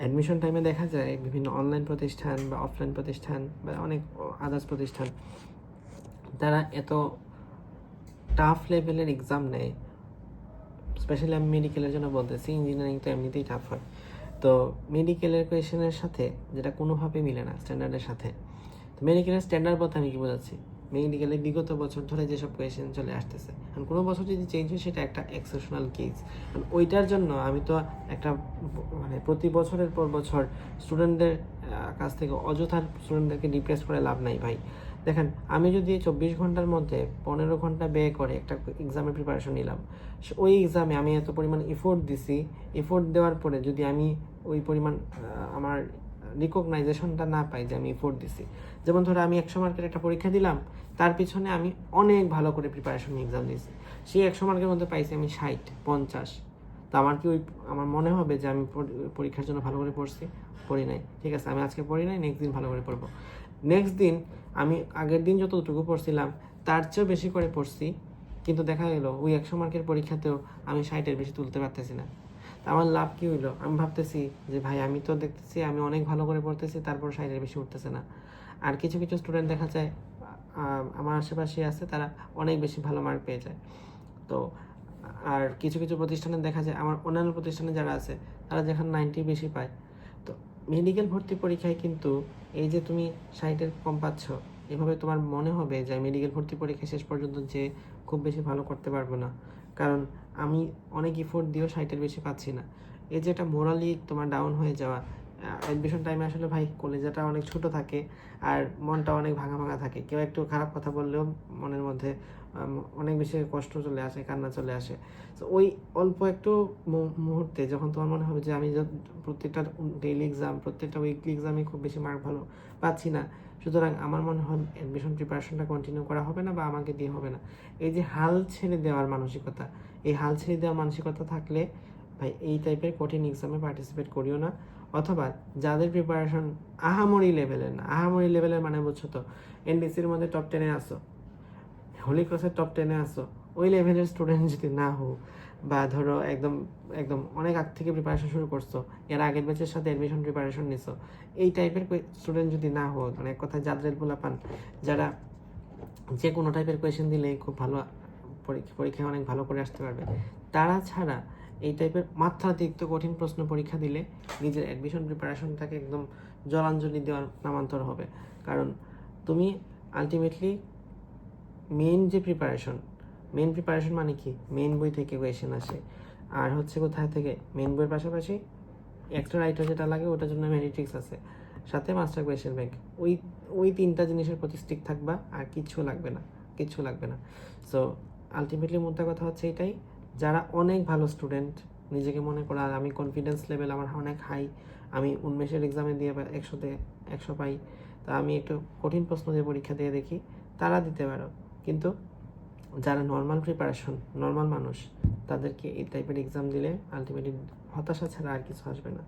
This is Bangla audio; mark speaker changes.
Speaker 1: অ্যাডমিশন টাইমে দেখা যায় বিভিন্ন অনলাইন প্রতিষ্ঠান বা অফলাইন প্রতিষ্ঠান বা অনেক আদার্স প্রতিষ্ঠান, তারা এত টাফ লেভেলের এক্সাম নেয়। স্পেশালি আমি মেডিকেলের জন্য বলতেছি ইঞ্জিনিয়ারিং তো এমনিতেই টাফ হয়। তো মেডিকেলের কোয়েশনের সাথে, যেটা কোনোভাবে মিলে না স্ট্যান্ডার্ডের সাথে। তো মেডিকেলের স্ট্যান্ডার্ড বলতে আমি কি বোঝাচ্ছি? মেডিকেলে বিগত বছর ধরে যেসব কোয়েশন চলে আসতেছে, কারণ কোনো বছর যদি চেঞ্জ হয়, সেটা একটা এক্সেপশনাল কেস কারণ ওইটার জন্য আমি তো একটা মানে প্রতি বছরের পর বছর স্টুডেন্টদের কাছ থেকে অযথা স্টুডেন্টদেরকে ডিপ্রেস করে লাভ নাই ভাই। দেখেন, আমি যদি চব্বিশ ঘণ্টার মধ্যে পনেরো ঘণ্টা ব্যয় করে একটা এক্সামের প্রিপারেশন নিলাম ওই এক্সামে আমি এত পরিমাণ এফোর্ট দিছি এফোর্ট দেওয়ার পরে যদি আমি ওই পরিমাণ আমার রিকগনাইজেশনটা না পাই যে আমি এফোর্ট দিছি। যেমন ধরো আমি একশো মার্কের একটা পরীক্ষা দিলাম, তার পিছনে আমি অনেক ভালো করে প্রিপারেশন এক্সাম দিয়েছি। সেই একশো মার্কের মধ্যে পাইছি আমি ষাট, পঞ্চাশ। তো আমার কি ওই, আমার মনে হবে যে আমি পরীক্ষার জন্য ভালো করে পড়ছি? পড়ি নাই। ঠিক আছে, আমি আজকে পড়ি নাই নেক্সট দিন ভালো করে পড়ব। নেক্সট দিন আমি আগের দিন যতটুকু পড়ছিলাম, তার চেয়েও বেশি করে পড়ছি। কিন্তু দেখা গেল, ওই একশো মার্কের পরীক্ষাতেও আমি ষাটের বেশি তুলতে পারতেছি না। আমার লাভ কি হইল? আমি ভাবতেছি যে, ভাই, আমি তো দেখতেছি, আমি অনেক ভালো করে পড়তেছি, তারপর ষাটের বেশি উঠতেছে না। আর কিছু কিছু স্টুডেন্ট দেখা যায় আমার আশেপাশে আছে, তারা অনেক বেশি ভালো মার্ক পেয়ে যায়। তো, আর কিছু কিছু প্রতিষ্ঠানে দেখা যায়, আমার অন্যান্য প্রতিষ্ঠানে যারা আছে, তারা যেখানে নাইনটি বেশি পায়। তো মেডিকেল ভর্তি পরীক্ষায় কিন্তু এই যে তুমি ষাটের কম পাচ্ছ, এভাবে তোমার মনে হবে যে মেডিকেল ভর্তি পরীক্ষা শেষ পর্যন্ত যে খুব বেশি ভালো করতে পারব না। কারণ আমি অনেক ইফোর্ট দিয়েও ষাটের বেশি পাচ্ছি না। এই যে একটা মোরালি তোমার ডাউন হয়ে যাওয়া অ্যাডমিশন টাইমে আসলে ভাই কলেজাটা অনেক ছোট থাকে আর মনটা অনেক ভাঙা ভাঙা থাকে। কেউ একটু খারাপ কথা বললেও মনের মধ্যে অনেক বেশি কষ্ট চলে আসে, কান্না চলে আসে। তো ওই অল্প একটু মুহূর্তে যখন তোমার মনে হবে যে আমি প্রত্যেকটা ডেইলি এক্সাম প্রত্যেকটা উইকলি এক্সামে খুব বেশি মার্ক ভালো পাচ্ছি না সুতরাং আমার মনে হয় অ্যাডমিশন প্রিপারেশনটা কন্টিনিউ করা হবে না বা আমাকে দিয়ে হবে না। এই যে হাল ছেড়ে দেওয়ার মানসিকতা, এই হাল ছেড়ে দেওয়ার মানসিকতা থাকলে ভাই এই টাইপের কঠিন এক্সামে পার্টিসিপেট করিও না। অথবা যাদের প্রিপারেশন আহামরি লেভেলের না, আহামরি লেভেলের মানে বুঝছ তো? এনডিসির মধ্যে টপ টেনে আসো হোলি ক্রসের টপ টেনে আসো ওই লেভেলের স্টুডেন্ট যদি না হো বা ধরো একদম একদম অনেক আগ থেকে প্রিপারেশন শুরু করছ, এর আগের ব্যাচের সাথে অ্যাডমিশন প্রিপারেশন নিছো, এই টাইপের স্টুডেন্ট যদি না হো মানে এক কথায় যাদের পোলা পান যারা যে কোনো টাইপের কোয়েশন দিলেই খুব ভালো পরীক্ষা, পরীক্ষায় অনেক ভালো করে আসতে পারবে, তারা ছাড়া এই টাইপের মাত্রাতিরিক্ত কঠিন প্রশ্ন পরীক্ষা দিলে নিজের অ্যাডমিশন প্রিপারেশনটাকে একদম জলাঞ্জলি দেওয়ার নামান্তর হবে। কারণ তুমি আলটিমেটলি মেইন যে প্রিপারেশন মেইন প্রিপারেশন মানে কি? মেন বই থেকে কোয়েশ্চেন আসে। আর হচ্ছে কোথায় থেকে? মেন বইয়ের পাশাপাশি এক্সট্রা রাইটার যেটা লাগে, ওটার জন্য মেরিট্রিক্স আছে। সাথে মাস্টার কোয়েশ্চেন ব্যাংক ওই ওই তিনটা জিনিসের প্রতি স্টিক থাকবা, আর কিচ্ছু লাগবে না। কিচ্ছু লাগবে না। সো আলটিমেটলি মোদ্দা কথা হচ্ছে এটাই, যারা অনেক ভালো স্টুডেন্ট নিজেকে মনে করা, আর আমি কনফিডেন্স লেভেল আমার অনেক হাই আমি উন্মেষের এক্সামে দিয়ে একশোতে একশো পাই, তা আমি একটু কঠিন প্রশ্ন দিয়ে পরীক্ষা দিয়ে দেখি, তারা দিতে পারো। কিন্তু যারা নর্মাল প্রিপারেশন নর্মাল মানুষ, তাদেরকে এই টাইপের এক্সাম দিলে আলটিমেটলি হতাশা ছাড়া আর কিছু আসবে না।